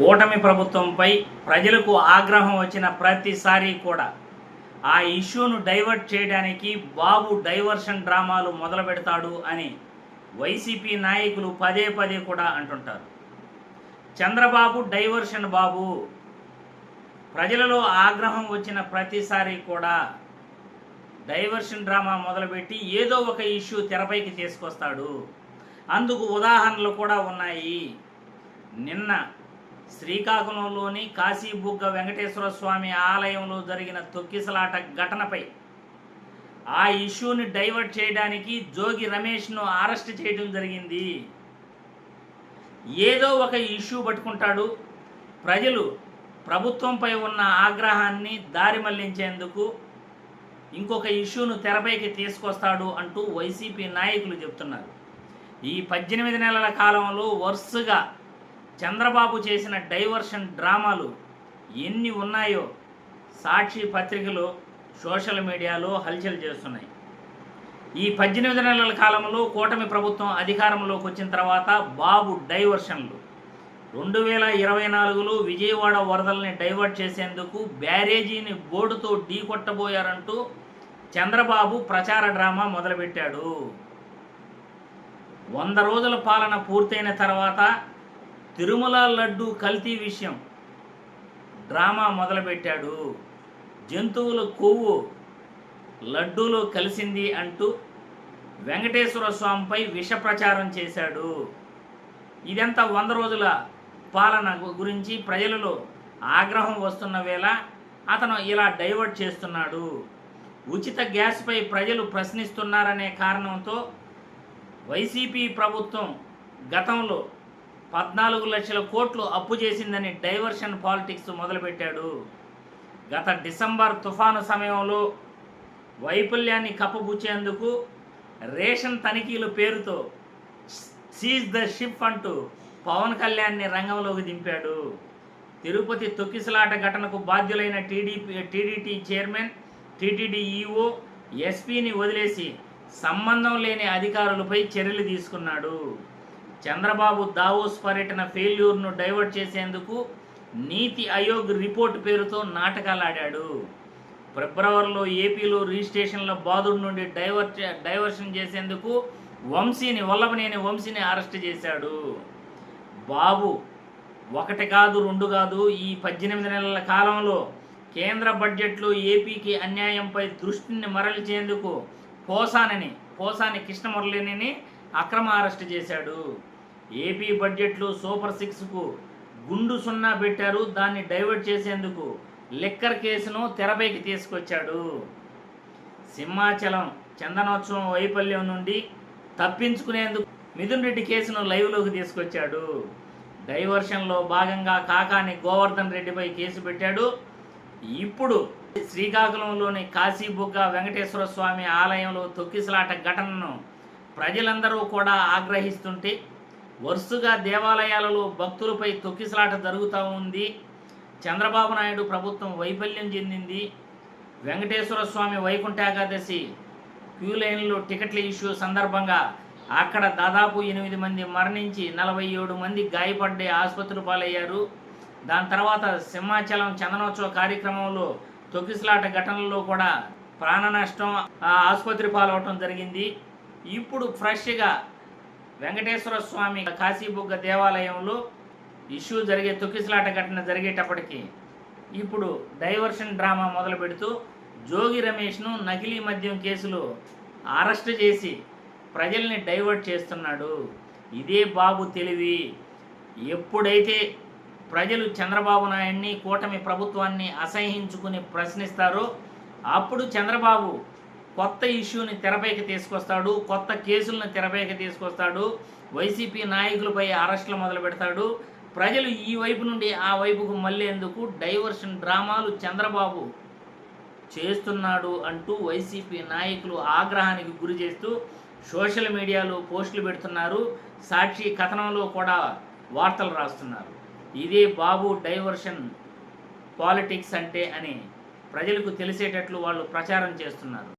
కూటమి ప్రభుత్వంపై ప్రజలకు ఆగ్రహం వచ్చిన ప్రతిసారి కూడా ఆ ఇష్యూను డైవర్ట్ చేయడానికి బాబు డైవర్షన్ డ్రామాలు మొదలు పెడతాడు అని వైసీపీ నాయకులు పదే పదే కూడా అంటుంటారు. చంద్రబాబు డైవర్షన్ బాబు. ప్రజలలో ఆగ్రహం వచ్చిన ప్రతిసారి కూడా డైవర్షన్ డ్రామా మొదలుపెట్టి ఏదో ఒక ఇష్యూ తెరపైకి తీసుకొస్తాడు. అందుకు ఉదాహరణలు కూడా ఉన్నాయి. నిన్న శ్రీకాకుళంలోని కాశీబుగ్గ వెంకటేశ్వర స్వామి ఆలయంలో జరిగిన తొక్కిసలాట ఘటనపై ఆ ఇష్యూని డైవర్ట్ చేయడానికి జోగి రమేష్ను అరెస్ట్ చేయడం జరిగింది. ఏదో ఒక ఇష్యూ పట్టుకుంటాడు. ప్రజలు ప్రభుత్వంపై ఉన్న ఆగ్రహాన్ని దారి మళ్ళించేందుకు ఇంకొక ఇష్యూను తెరపైకి తీసుకొస్తాడు అంటూ వైసీపీ నాయకులు చెప్తున్నారు. ఈ పద్దెనిమిది నెలల కాలంలో వరుసగా చంద్రబాబు చేసిన డైవర్షన్ డ్రామాలు ఎన్ని ఉన్నాయో సాక్షి పత్రికలు సోషల్ మీడియాలో హల్చల్ చేస్తున్నాయి. ఈ పద్దెనిమిది నెలల కాలంలో కూటమి ప్రభుత్వం అధికారంలోకి వచ్చిన తర్వాత బాబు డైవర్షన్లు. రెండు వేల ఇరవై నాలుగులో విజయవాడ వరదల్ని డైవర్ట్ చేసేందుకు బ్యారేజీని బోర్డుతో ఢీకొట్టబోయారంటూ చంద్రబాబు ప్రచార డ్రామా మొదలుపెట్టాడు. వంద రోజుల పాలన పూర్తయిన తర్వాత తిరుమల లడ్డు కల్తీ విషయం. డ్రామా మొదలుపెట్టాడు. జంతువుల కొవ్వు లడ్డూలో కలిసింది అంటూ వెంకటేశ్వర స్వామిపై విష ప్రచారం చేశాడు. ఇదంతా వంద రోజుల పాలన గురించి ప్రజలలో ఆగ్రహం వస్తున్న వేళ అతను ఇలా డైవర్ట్ చేస్తున్నాడు. ఉచిత గ్యాస్పై ప్రజలు ప్రశ్నిస్తున్నారనే కారణంతో వైసీపీ ప్రభుత్వం గతంలో పద్నాలుగు లక్షల కోట్లు అప్పు చేసిందని డైవర్షన్ పాలిటిక్స్ మొదలుపెట్టాడు. గత డిసెంబర్ తుఫాను సమయంలో వైఫల్యాన్ని కప్పబుచ్చేందుకు రేషన్ తనిఖీల పేరుతో సీజ్ ద షిప్ అంటూ పవన్ కళ్యాణ్ని రంగంలోకి దింపాడు. తిరుపతి తొక్కిసలాట ఘటనకు బాధ్యులైన TDP TDT chairman TTD EO ఎస్పీని వదిలేసి సంబంధం లేని అధికారులపై చర్యలు తీసుకున్నాడు. చంద్రబాబు దావోస్ పర్యటన ఫెయిల్యూర్ను డైవర్ట్ చేసేందుకు నీతి ఆయోగ్ రిపోర్ట్ పేరుతో నాటకాలాడాడు ఫిబ్రవరిలో ఏపీలో రిజిస్ట్రేషన్ల బాధుడు నుండి డైవర్ డైవర్షన్ చేసేందుకు వంశీని వల్లభనేని వంశీని అరెస్ట్ చేశాడు. బాబు ఒకటి కాదు రెండు కాదు ఈ పద్దెనిమిది నెలల కాలంలో కేంద్ర బడ్జెట్లో ఏపీకి అన్యాయంపై దృష్టిని మరల్చేందుకు పోసానని పోసాని కృష్ణమురళిని అక్రమ అరెస్ట్ చేశాడు. ఏపీ బడ్జెట్లో సూపర్ సిక్స్కు గుండు సున్నా పెట్టారు. దాన్ని డైవర్ట్ చేసేందుకు లిక్కర్ కేసును తెరపైకి తీసుకొచ్చాడు. సింహాచలం చందనోత్సవం వైఫల్యం నుండి తప్పించుకునేందుకు మిథున్ రెడ్డి కేసును లైవ్లోకి తీసుకొచ్చాడు. డైవర్షన్లో భాగంగా కాకాని గోవర్ధన్ రెడ్డిపై కేసు పెట్టాడు. ఇప్పుడు శ్రీకాకుళంలోని కాశీబుగ్గ వెంకటేశ్వర స్వామి ఆలయంలో తొక్కిసలాట ఘటనను ప్రజలందరూ కూడా ఆగ్రహిస్తుంటే వరుసగా దేవాలయాలలో భక్తులపై తొక్కిసలాట జరుగుతూ ఉంది. చంద్రబాబు నాయుడు ప్రభుత్వం వైఫల్యం చెందింది. వెంకటేశ్వర స్వామి వైకుంఠ ఏకాదశి క్యూ లైన్లో టికెట్ల ఇష్యూ సందర్భంగా అక్కడ దాదాపు ఎనిమిది మంది మరణించి నలభై ఏడు మంది గాయపడ్డే ఆసుపత్రి పాలయ్యారు. దాని తర్వాత సింహాచలం చందనోత్సవ కార్యక్రమంలో తొక్కిసలాట ఘటనలో కూడా ప్రాణ నష్టం ఆ ఆసుపత్రి పాలవటం జరిగింది. ఇప్పుడు ఫ్రెష్గా వెంకటేశ్వర స్వామి కాశీబుగ్గ దేవాలయంలో ఇష్యూ జరిగే తొక్కిసలాట ఘటన జరిగేటప్పటికి ఇప్పుడు డైవర్షన్ డ్రామా మొదలు పెడుతూ జోగి రమేష్ను నకిలీ మద్యం కేసులో అరెస్ట్ చేసి ప్రజల్ని డైవర్ట్ చేస్తున్నాడు. ఇదే బాబు తెలివి. ఎప్పుడైతే ప్రజలు చంద్రబాబు నాయుడిని కూటమి ప్రభుత్వాన్ని అసహించుకుని ప్రశ్నిస్తారో అప్పుడు చంద్రబాబు కొత్త ఇష్యూని తెరపైకి తీసుకొస్తాడు కొత్త కేసులను తెరపైకి తీసుకొస్తాడు వైసీపీ నాయకులపై అరెస్టులు మొదలు పెడతాడు. ప్రజలు ఈ వైపు నుండి ఆ వైపుకు మళ్ళేందుకు డైవర్షన్ డ్రామాలు చంద్రబాబు చేస్తున్నాడు అంటూ వైసీపీ నాయకులు ఆగ్రహానికి గురి చేస్తూ సోషల్ మీడియాలో పోస్టులు పెడుతున్నారు. సాక్షి కథనంలో కూడా వార్తలు రాస్తున్నారు. ఇదే బాబు డైవర్షన్ పాలిటిక్స్ అంటే అని ప్రజలకు తెలిసేటట్లు వాళ్ళు ప్రచారం చేస్తున్నారు.